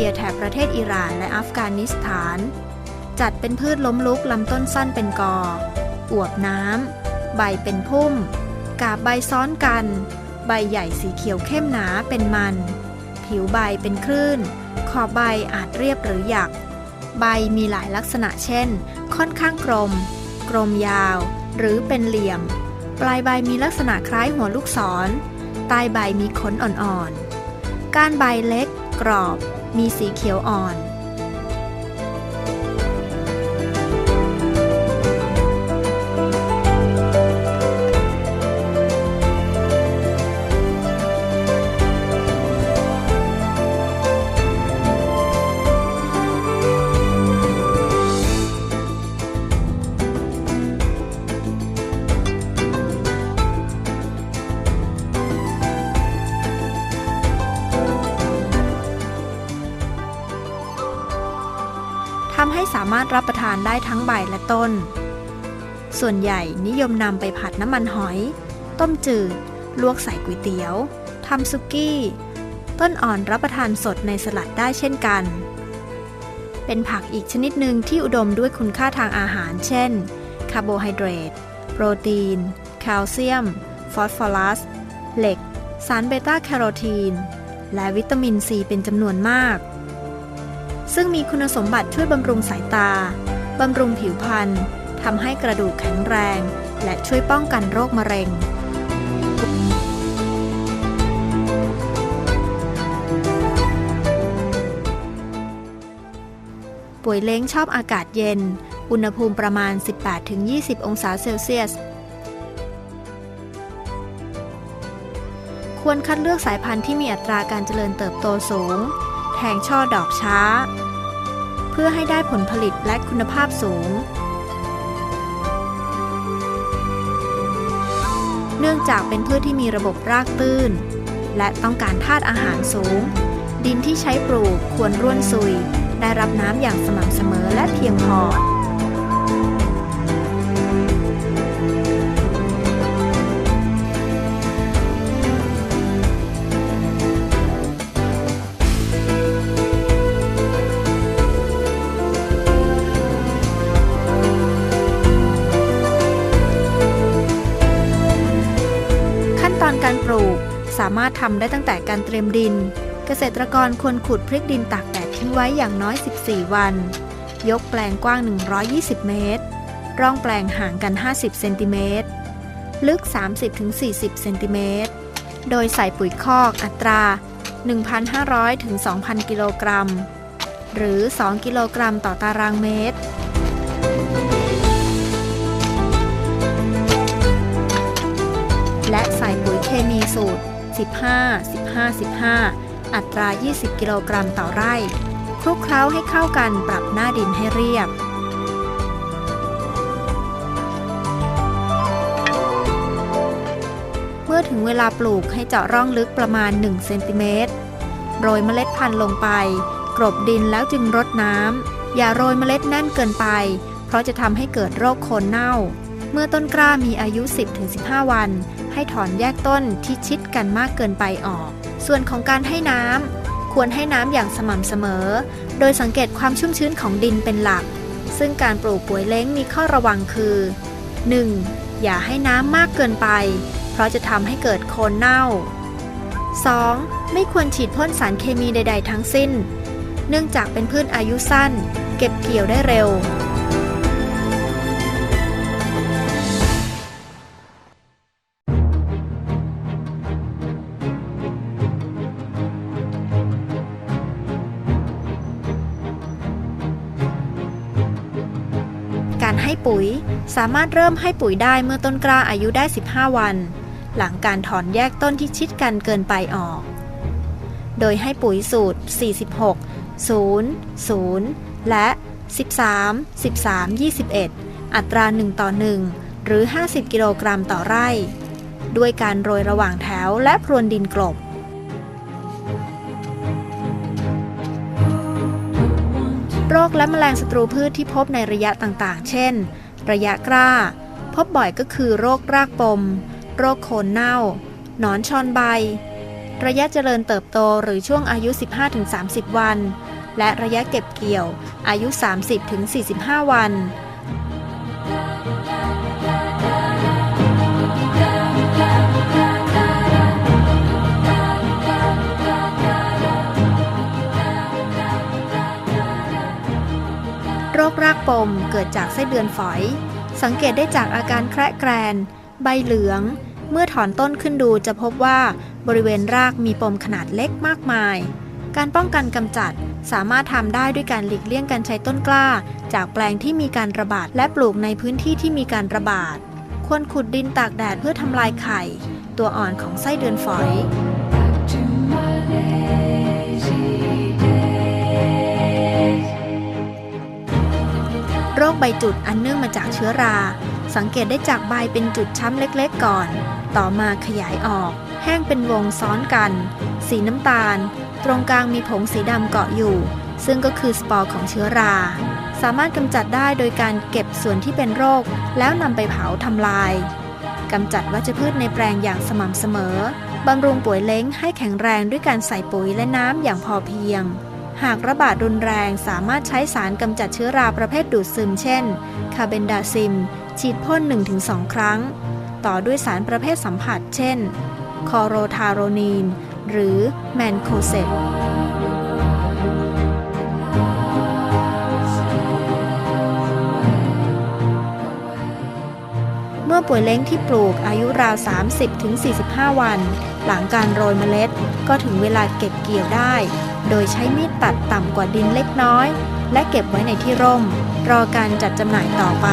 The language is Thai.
ียแถบประเทศอิหร่านและอัฟกานิสถาน จัดเป็นพืชล้มลุกลำต้นสั้นเป็นกอ อวบน้ำ ใบเป็นพุ่ม กาบใบซ้อนกัน ใบใหญ่สีเขียวเข้มหนาเป็นมัน ผิวใบเป็นคลื่น ขอบใบอาจเรียบหรือหยัก ใบมีหลายลักษณะเช่น ค่อนข้างกลม กลมยาว หรือเป็นเหลี่ยม ปลายใบมีลักษณะคล้ายหัวลูกศร ใต้ใบมีขนอ่อนๆก้านใบเล็ก กรอบ มีสีเขียวอ่อน สามารถรับประทานได้ทั้งใบและต้น ส่วนใหญ่นิยมนำไปผัดน้ำมันหอย ต้มจืด ลวกใส่ก๋วยเตี๋ยวทำซุกี้ ต้นอ่อนรับประทานสดในสลัดได้เช่นกัน เป็นผักอีกชนิดหนึ่งที่อุดมด้วยคุณค่าทางอาหาร เช่น คาร์โบไฮเดรต โปรตีน แคลเซียม ฟอสฟอรัส เหล็ก สารเบต้าแคโรทีน และวิตามินซีเป็นจำนวนมาก ซึ่งมีคุณสมบัติช่วยบำรุงสายตา บำรุงผิวพรรณทำให้กระดูกแข็งแรง และช่วยป้องกันโรคมะเร็ง ป่วยเล้งชอบอากาศเย็น อุณหภูมิประมาณ 18-20 องศาเซลเซียส ควรคัดเลือกสายพันธุ์ที่มีอัตราการเจริญเติบโตสูง แทงช่อดอกช้า เพื่อให้ได้ผลผลิตและคุณภาพสูง เนื่องจากเป็นพืชที่มีระบบรากตื้น และต้องการธาตุอาหารสูง ดินที่ใช้ปลูกควรร่วนซุย ได้รับน้ำอย่างสม่ำเสมอและเพียงพอามารถทำได้ตั้งแต่การเตรียมดิน เกษตรกรควรขุดพริกดินตากแดดทิ้งไว้อย่างน้อย 14 วัน ยกแปลงกว้าง 120 เมตร ร่องแปลงห่างกัน 50 เซนติเมตร ลึก 30-40 เซนติเมตร โดยใส่ปุ๋ยคอกอัตรา 1,500ถึง2,000 กิโลกรัม หรือ 2 กิโลกรัมต่อตารางเมตรและใส่ปุ๋ยเคมีสูตร 15 15 15 อัตรา 20 กิโลกรัมต่อไร่ คลุกเคล้าให้เข้ากันปรับหน้าดินให้เรียบเมื่อถึงเวลาปลูกให้เจาะร่องลึกประมาณ 1 เซนติเมตร โรยเมล็ดพันธุ์ลงไป กรบดินแล้วจึงรดน้ำ อย่าโรยเมล็ดแน่นเกินไป เพราะจะทำให้เกิดโรคโคนเน่า เมื่อต้นกล้ามีอายุ 10-15 วัน ให้ถอนแยกต้นที่ชิดกันมากเกินไปออก ส่วนของการให้น้ำควรให้น้ำอย่างสม่ำเสมอ โดยสังเกตความชุ่มชื้นของดินเป็นหลัก ซึ่งการปลูกป่วยเล้งมีข้อระวังคือ 1. อย่าให้น้ำมากเกินไป เพราะจะทำให้เกิดโคนเน่า 2. ไม่ควรฉีดพ่นสารเคมีใด ๆ ทั้งสิ้น เนื่องจากเป็นพืชอายุสั้น เก็บเกี่ยวได้เร็ว ให้ปุ๋ย สามารถเริ่มให้ปุ๋ยได้เมื่อต้นกล้าอายุได้ 15 วัน หลังการถอนแยกต้นที่ชิดกันเกินไปออก โดยให้ปุ๋ยสูตร 46 0 0 และ 13 13 21 อัตรา 1 ต่อ 1 หรือ 50 กิโลกรัมต่อไร่ ด้วยการโรยระหว่างแถวและพรวนดินกลบ โรคและแมลงศัตรูพืชที่พบในระยะต่างๆ เช่น ระยะกล้า พบบ่อยก็คือโรครากปม โรคโคนเน่า หนอนชอนใบ ระยะเจริญเติบโตหรือช่วงอายุ 15-30 วัน และระยะเก็บเกี่ยวอายุ 30-45 วัน ครากปมเกิดจากไส้เดือนฝอย สังเกตได้จากอาการแคระแกรน ใบเหลือง เมื่อถอนต้นขึ้นดูจะพบว่าบริเวณรากมีปมขนาดเล็กมากมาย การป้องกันกำจัดสามารถทำได้ด้วยการหลีกเลี่ยงการใช้ต้นกล้า จากแปลงที่มีการระบาดและปลูกในพื้นที่ที่มีการระบาด ควรขุดดินตากแดดเพื่อทำลายไข่ ตัวอ่อนของไส้เดือนฝอย โรคใบจุดอันเนื่องมาจากเชื้อรา สังเกตได้จากใบเป็นจุดช้ำเล็กๆก่อน ต่อมาขยายออก แห้งเป็นวงซ้อนกัน สีน้ำตาล ตรงกลางมีผงสีดำเกาะอยู่ ซึ่งก็คือสปอร์ของเชื้อรา สามารถกำจัดได้โดยการเก็บส่วนที่เป็นโรค แล้วนำไปเผาทำลายกำจัดวัชพืชในแปลงอย่างสม่ำเสมอบำรุงป่วยเล้งให้แข็งแรงด้วยการใส่ปุ๋ยและน้ำอย่างพอเพียง หากระบาดรุนแรงสามารถใช้สารกำจัดเชื้อราประเภทดูดซึมเช่น คาเบนดาซิม ฉีดพ่น 1-2 ครั้ง ต่อด้วยสารประเภทสัมผัส เช่น คอโรทาโรนีน หรือแมนโคเซตเมื่อป่วยเล้งที่ปลูกอายุราว 30-45 วัน หลังการโรยเมล็ด ก็ถึงเวลาเก็บเกี่ยวได้ โดยใช้มีดตัดต่ำกว่าดินเล็กน้อย และเก็บไว้ในที่ร่ม รอการจัดจำหน่ายต่อไป